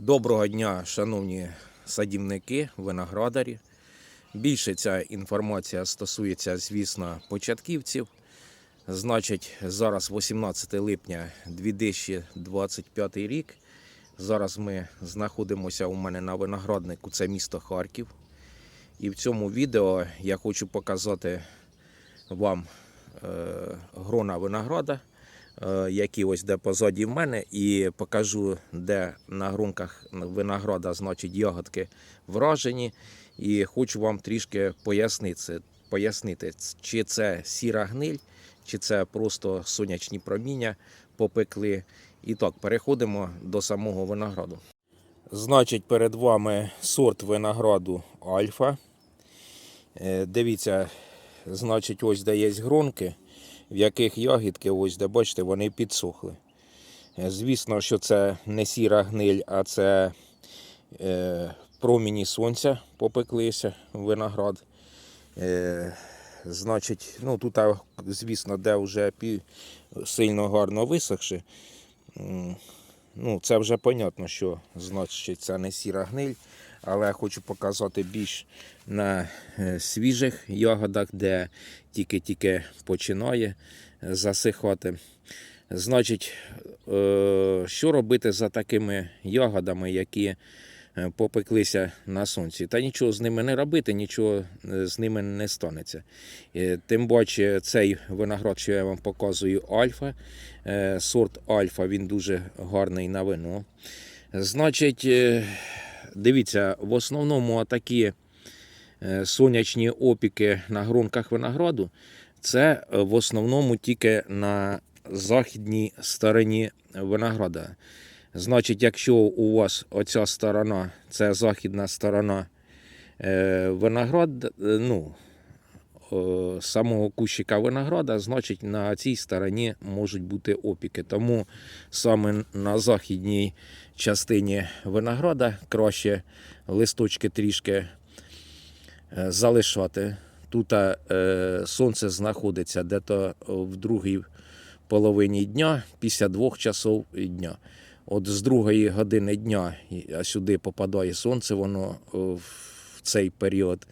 Доброго дня, шановні садівники, виноградарі. Більше ця інформація стосується, звісно, початківців. Значить, зараз 18 липня 2025 рік. Зараз ми знаходимося у мене на винограднику, це місто Харків. І в цьому відео я хочу показати вам е, грона винограда, які ось де позаді в мене, і покажу, де на грунках винограда, значить, ягодки вражені. І хочу вам трішки пояснити, пояснити, чи це сіра гниль, чи це просто сонячні проміння попекли. І так, переходимо до самого винограду. Значить, перед вами сорт винограду Альфа. Е, Дивіться, значить, ось де є гронки, в яких ягідки, ось де бачите, вони підсохли. Е, Звісно, що це не сіра гниль, а це е, проміні сонця попеклися виноград. Е, значить, ну тут, звісно, де вже сильно гарно висохши. Ну, це вже понятно, що значить це не сіра гниль, але я хочу показати більш на е, свіжих ягодах, де тільки-тільки починає е, засихати. Значить, е, що робити за такими ягодами, які попеклися на сонці? Та нічого з ними не робити, нічого з ними не станеться. Тим паче, цей виноград, що я вам показую, альфа. Сорт альфа, він дуже гарний на вино. Значить, дивіться, в основному такі сонячні опіки на ґрунках винограду, це е, в основному тільки на західній стороні винограда. Значить, якщо у вас оця сторона, це західна сторона Винограда. е, ну, е, самого кущика винограда, значить на цій стороні можуть бути опіки. Тому саме на західній частині винограда краще листочки трішки е, залишати. Тут е, сонце знаходиться дето в другій половині дня після двох часов дня. От з другої години дня сюди попадає сонце, воно е, в цей період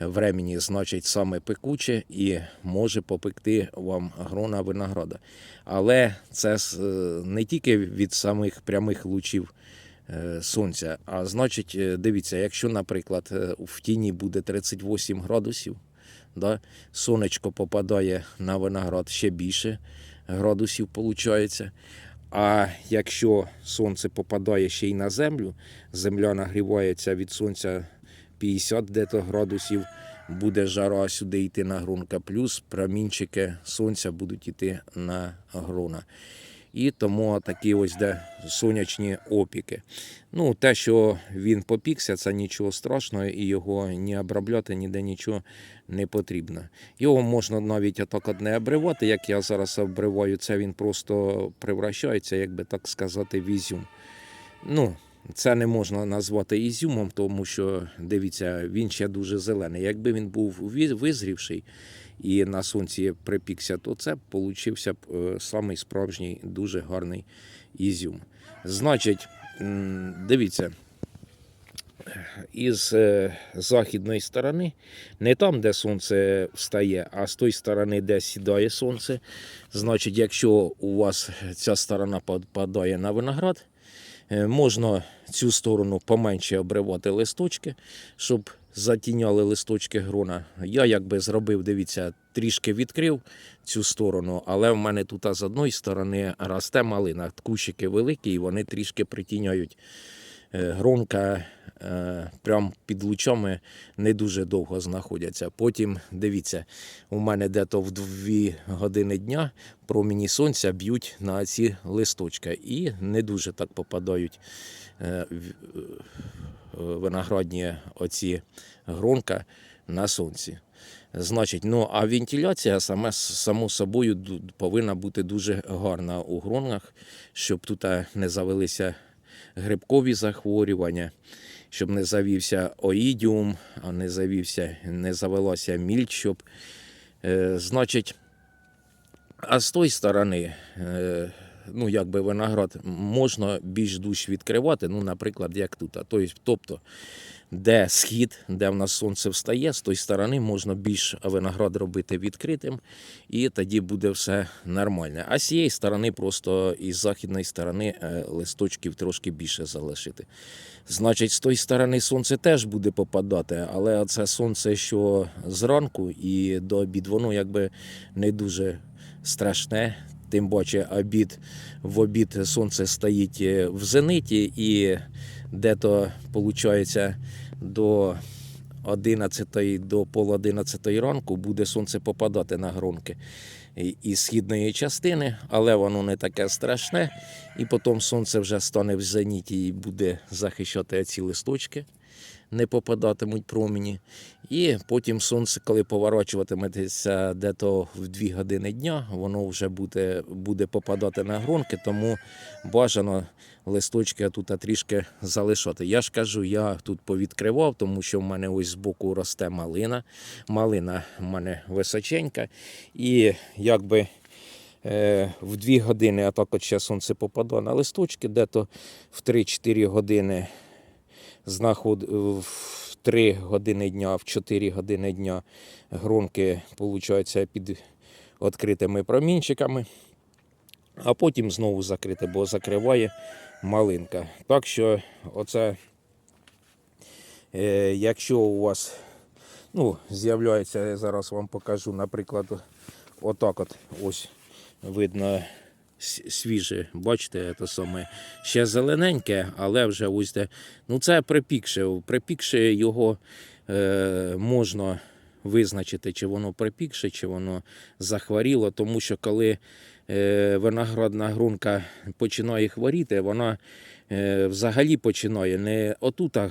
времени, значить, саме пекуче і може попекти вам грона винограда. Але це е, не тільки від самих прямих лучів е, сонця, а значить, е, дивіться, якщо, наприклад, в тіні буде 38 градусів, да, сонечко попадає на виноград ще більше градусів, виходить. А якщо сонце попадає ще й на землю, земля нагрівається від сонця 50 дето градусів, буде жара сюди йти на ґрунка, плюс промінчики сонця будуть йти на грона. І тому такі ось де сонячні опіки. Ну, те, що він попікся, це нічого страшного, і його ні обробляти, ніде нічого не потрібно. Його можна навіть отак не обривати, як я зараз обриваю, це він просто превращається, як би так сказати, в ізюм. Ну, це не можна назвати ізюмом, тому що дивіться, він ще дуже зелений. Якби він був визрівший і на сонці припікся, то це получився б е, самий справжній дуже гарний ізюм. Значить, дивіться, із е, західної сторони, не там, де сонце встає, а з тої сторони, де сідає сонце. Значить, якщо у вас ця сторона попадає на виноград, можна цю сторону поменше обривати листочки, щоб затіняли листочки грона. Я якби зробив, дивіться, трішки відкрив цю сторону, але в мене тут з одної сторони росте малина. Кущики великі, і вони трішки притіняють е, гронка е, прям під лучами не дуже довго знаходяться. Потім дивіться, у мене дето в 2 години дня проміні сонця б'ють на ці листочки і не дуже так попадають е, виноградні оці гронка на сонці. Значить, ну а вентиляція саме само собою повинна бути дуже гарна у гронах, щоб тут не завелися грибкові захворювання, щоб не завівся оїдіум, а не завівся, не завелася мільч, щоб е, значить, а з тої сторони, е, ну, якби виноград можна більш душ відкривати, ну, наприклад, як тут. Тобто, де схід, де в нас сонце встає, з тої сторони можна більш виноград робити відкритим, і тоді буде все нормально. А з цієї сторони, просто із західної сторони е, листочків трошки більше залишити. Значить, з тої сторони сонце теж буде попадати, але це сонце, що зранку і до обід, воно якби не дуже страшне. Тим паче, обід в обід сонце стоїть е, в зениті, і де-то, виходить, до 11 до пол 11 ранку буде сонце попадати на гронки із східної частини, але воно не таке страшне. І потім сонце вже стане в зеніті і буде захищати ці листочки, не попадатимуть промені. І потім сонце, коли поворачуватиметься дето в 2 години дня, воно вже буде, буде попадати на гронки, тому бажано листочки тут трішки залишати. Я ж кажу, я тут повідкривав, тому що в мене ось збоку росте малина. Малина в мене височенька. І якби е, в 2 години, а так от ще сонце попадає на листочки, дето в 3-4 години знаход в 3 години дня, в 4 години дня гронки получаються під відкритими промінчиками, а потім знову закрити, бо закриває малинка. Так що, оце, е, якщо у вас ну, з'являється, я зараз вам покажу, наприклад, отак от ось видно свіже, бачите, це саме ще зелененьке, але вже ось де. Ну це припікше. Припікше його е, можна визначити, чи воно припікше, чи воно захворіло, тому що коли е, виноградна грунка починає хворіти, вона е, взагалі починає не отута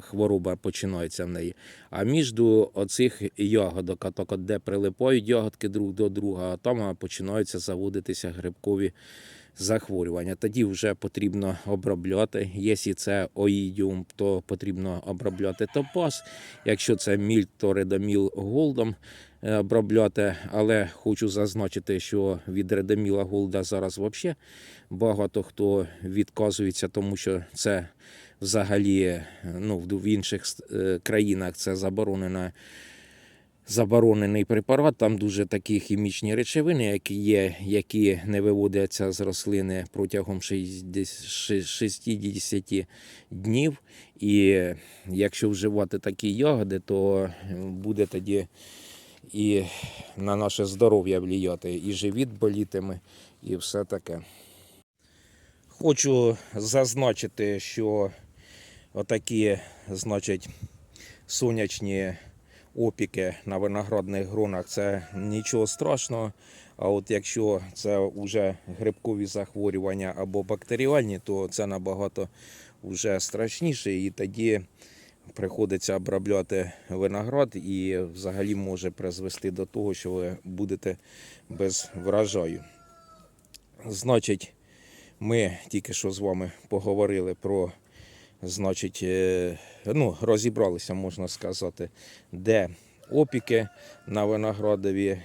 хвороба починається в неї, а між оцих ягодок, так от де прилипають ягодки друг до друга, а там починаються заводитися грибкові захворювання. Тоді вже потрібно обробляти. Якщо це оїдіум, то потрібно обробляти топаз. Якщо це міль, то редоміл голдом е, обробляти. Але хочу зазначити, що від редоміла голда зараз взагалі багато хто відказується, тому що це взагалі ну, в інших е, країнах це заборонена заборонений препарат. Там дуже такі хімічні речовини, які є, які не виводяться з рослини протягом 60 60 днів. І якщо вживати такі ягоди, то буде тоді і на наше здоров'я вліяти, і живіт болітиме, і все таке. Хочу зазначити, що отакі, значить, сонячні опіки на виноградних гронах це нічого страшного. А от якщо це вже грибкові захворювання або бактеріальні, то це набагато вже страшніше, і тоді приходиться обробляти виноград і взагалі може призвести до того, що ви будете без врожаю. Значить, ми тільки що з вами поговорили про, значить, е, ну, розібралися, можна сказати, де опіки на виноградові,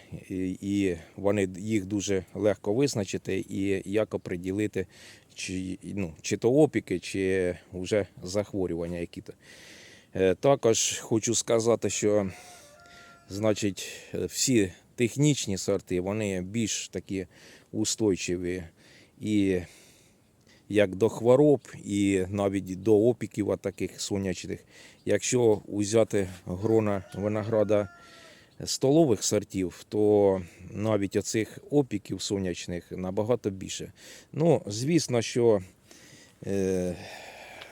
і, вони їх дуже легко визначити, і як оприділити, чи, ну, чи то опіки, чи вже захворювання які-то. Е, Також хочу сказати, що значить, всі технічні сорти вони більш такі устойчиві і як до хвороб, і навіть до опіків таких сонячних. Якщо взяти грона винограда столових сортів, то навіть оцих опіків сонячних набагато більше. Ну, звісно, що е,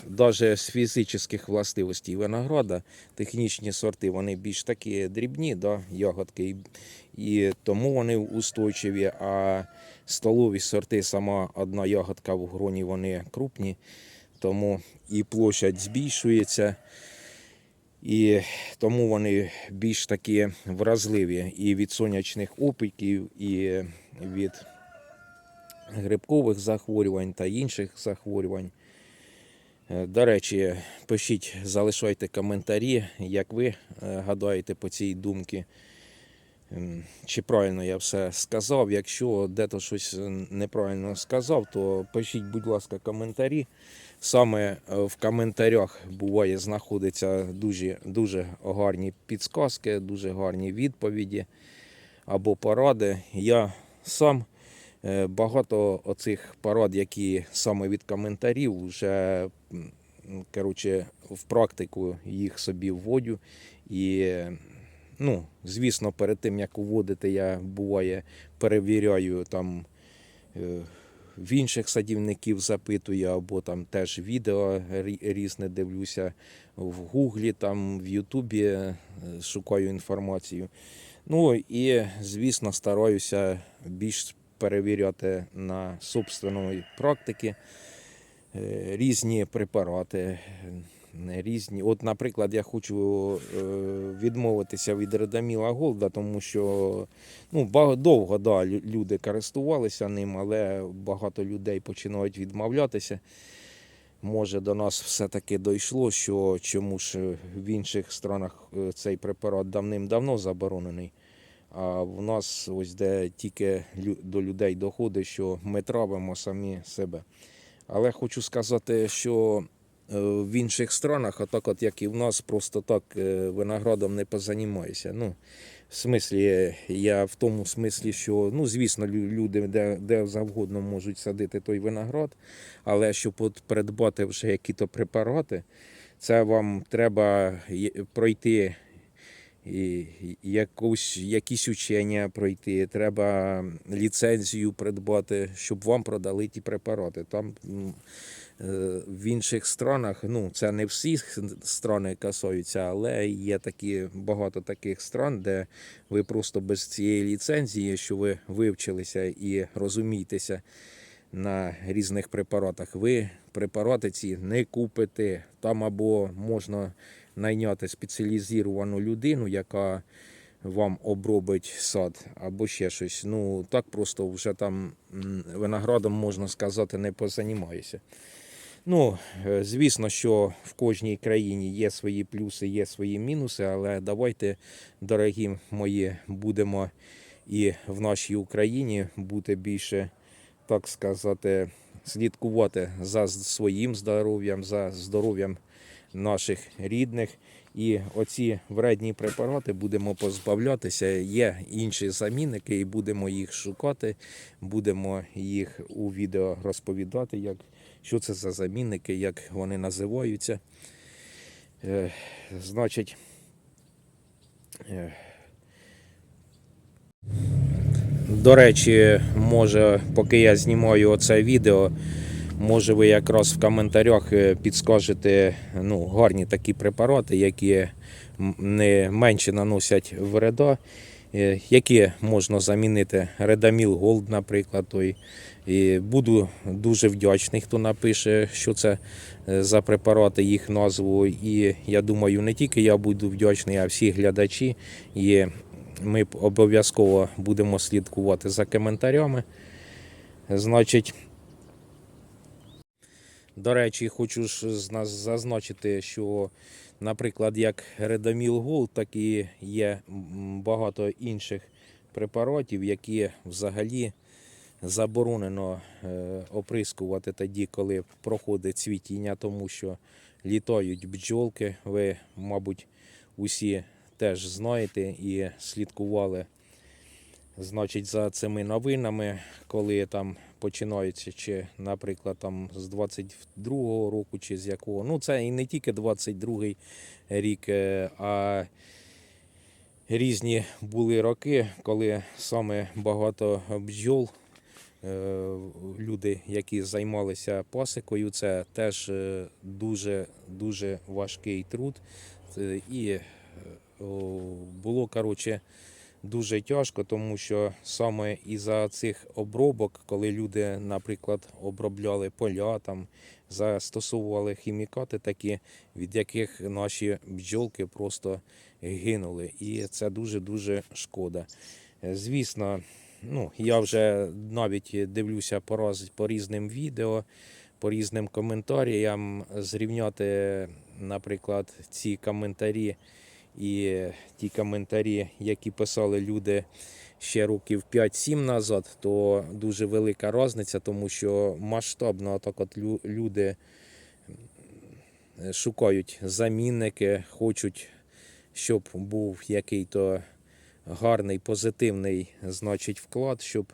навіть з фізичних властивостей винограда технічні сорти вони більш такі дрібні, да, ягодки, і, і тому вони устойчиві. А столові сорти, сама одна ягодка в гроні, вони крупні, тому і площадь збільшується. І тому вони більш такі вразливі і від сонячних опіків, і від грибкових захворювань та інших захворювань. Е, До речі, пишіть, залишайте коментарі, як ви е, гадаєте по цій думці. Ем, чи правильно я все сказав. Якщо дето щось е, неправильно сказав, то пишіть, будь ласка, коментарі. Саме е, в коментарях буває знаходяться дуже, дуже гарні підсказки, дуже гарні відповіді або поради. Я сам е, багато оцих порад, які саме від коментарів, вже коротше, в практику їх собі вводю. І, ну, звісно, перед тим як вводити, я буває перевіряю там. е, В інших садівників запитую, або там теж відео різне дивлюся в Гуглі, там в Ютубі е, шукаю інформацію. Ну і, звісно, стараюся більш перевіряти на собственної практики е, різні препарати. Різні. От, наприклад, я хочу е, відмовитися від Редаміла Голда, тому що ну, довго да, люди користувалися ним, але багато людей починають відмовлятися. Може, до нас все-таки дійшло, що чому ж в інших странах е, цей препарат давним-давно заборонений. А в нас ось де тільки до людей доходить, що ми травимо самі себе. Але хочу сказати, що в інших странах, отак от як і в нас, просто так е, виноградом не позанімаєшся. Ну, в смислі, я в тому смислі, що ну, звісно, люди де, де завгодно можуть садити той виноград, але щоб придбати вже які-то препарати, це вам треба пройти якусь, якісь учення пройти, треба ліцензію придбати, щоб вам продали ті препарати. Там е, в інших странах, ну це не всі страни касаються, але є такі багато таких стран, де ви просто без цієї ліцензії, що ви вивчилися і розумієтеся на різних препаратах, ви препарати ці не купите. Там або можна найняти спеціалізовану людину, яка вам обробить сад, або ще щось. Ну так просто вже там виноградом, можна сказати, не позанімаєшся. Ну, е, звісно, що в кожній країні є свої плюси, є свої мінуси, але давайте, дорогі мої, будемо і в нашій Україні бути більше, так сказати, слідкувати за своїм здоров'ям, за здоров'ям наших рідних. І оці вредні препарати будемо позбавлятися. Є інші замінники, і будемо їх шукати, будемо їх у відео розповідати, як, що це за замінники, як вони називаються. Е, значить, е, до речі, може, поки я знімаю оце відео, може ви якраз в коментарях е, підскажете ну, гарні такі препарати, які не менше наносять вреда, е, які можна замінити. Редаміл Голд, наприклад. Той. І буду дуже вдячний, хто напише, що це е, за препарати, їх назву. І я думаю, не тільки я буду вдячний, а всі глядачі. І ми обов'язково будемо слідкувати за коментарями. Значить, до речі, хочу ж зазначити, що, наприклад, як Редаміл Голд, так і є багато інших препаратів, які взагалі заборонено е, оприскувати тоді, коли проходить цвітіння, тому що літають бджолки. Ви, мабуть, усі теж знаєте і слідкували значить, за цими новинами, коли там починаються, чи, наприклад, там з 22-го року, чи з якого. Ну, це і не тільки 22-й рік, е, а різні були роки, коли саме багато бджол. Е, Люди, які займалися пасикою, це теж е, дуже дуже важкий труд. І е, було коротше дуже тяжко, тому що саме із-за цих обробок, коли люди, наприклад, обробляли поля, там застосовували хімікати, такі, від яких наші бджолки просто гинули. І це дуже дуже шкода. Звісно, ну, я вже навіть дивлюся по, раз, по різним відео, по різним коментарям, зрівняти, наприклад, ці коментарі І ті коментарі, які писали люди ще років 5-7 назад, то дуже велика різниця, тому що масштабно так от люди шукають замінники, хочуть, щоб був який-то гарний, позитивний, значить, вклад, щоб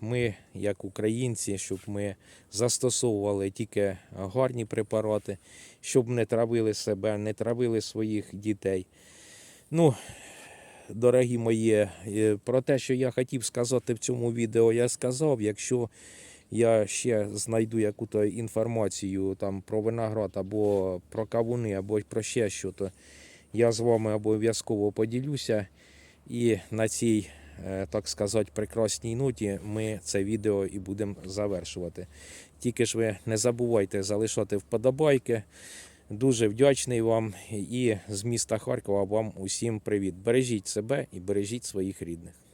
ми, як українці, щоб ми застосовували тільки гарні препарати, щоб не травили себе, не травили своїх дітей. Ну, дорогі мої, е, про те, що я хотів сказати в цьому відео, я сказав. Якщо я ще знайду якусь інформацію там про виноград або про кавуни, або про ще що, то я з вами обов'язково поділюся. І на цій, е, так сказати, прекрасній ноті ми це відео і будемо завершувати. Тільки ж ви не забувайте залишати вподобайки. Дуже вдячний вам і з міста Харкова вам усім привіт. Бережіть себе і бережіть своїх рідних.